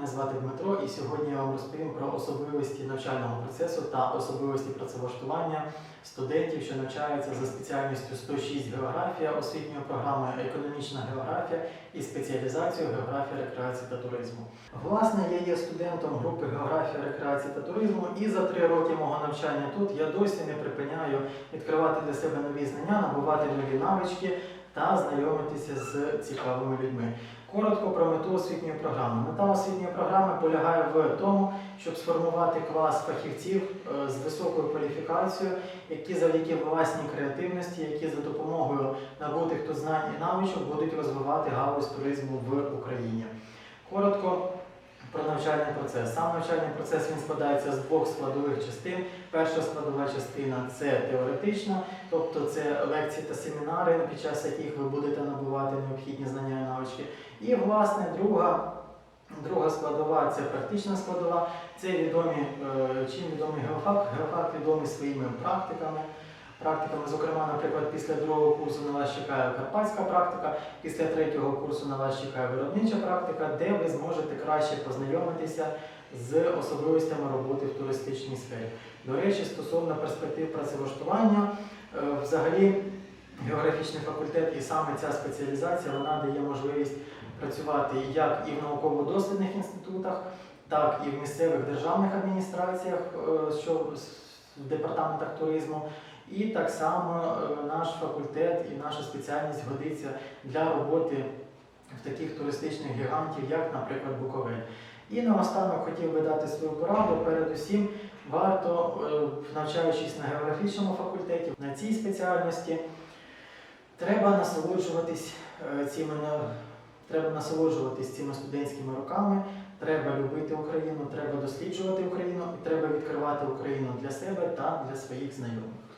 Петро, і сьогодні я вам розповім про особливості навчального процесу та особливості працевлаштування студентів, що навчаються за спеціальністю 106 географія освітньої програми економічна географія і спеціалізацію географія рекреації та туризму. Власне, я є студентом групи географія рекреації та туризму, і за три роки мого навчання тут я досі не припиняю відкривати для себе нові знання, набувати нові навички та знайомитися з цікавими людьми. Коротко про мету освітньої програми. Мета освітньої програми полягає в тому, щоб сформувати клас фахівців е, з високою кваліфікацією, які завдяки власній креативності, які за допомогою набутих тут знань і навичок будуть розвивати галузь туризму в Україні. Коротко про навчальний процес. Сам навчальний процес він складається з двох складових частин. Перша складова частина це теоретична, тобто це лекції та семінари, під час яких ви будете набувати необхідні знання і навички. І власне друга. Друга складова це практична складова. Це відомі, е, чим відомий геофак. Геофак відомий своїми практиками. Практиками, зокрема, наприклад, після другого курсу на вас чекає карпатська практика, після третього курсу на вас чекає виробнича практика, де ви зможете краще познайомитися з особливостями роботи в туристичній сфері. До речі, стосовно перспектив працевлаштування, е, взагалі географічний факультет і саме ця спеціалізація вона дає можливість працювати як і в науково-дослідних інститутах, так і в місцевих державних адміністраціях, е, що в департаментах туризму. І так само е, наш факультет і наша спеціальність годиться для роботи в таких туристичних гігантів, як, наприклад, Буковель. І наостанок хотів би дати свою пораду. Передусім, варто, е, навчаючись на географічному факультеті, на цій спеціальності, треба насолоджуватись е, цими Треба насолоджуватись цими студентськими роками, треба любити Україну, треба досліджувати Україну і треба відкривати Україну для себе та для своїх знайомих.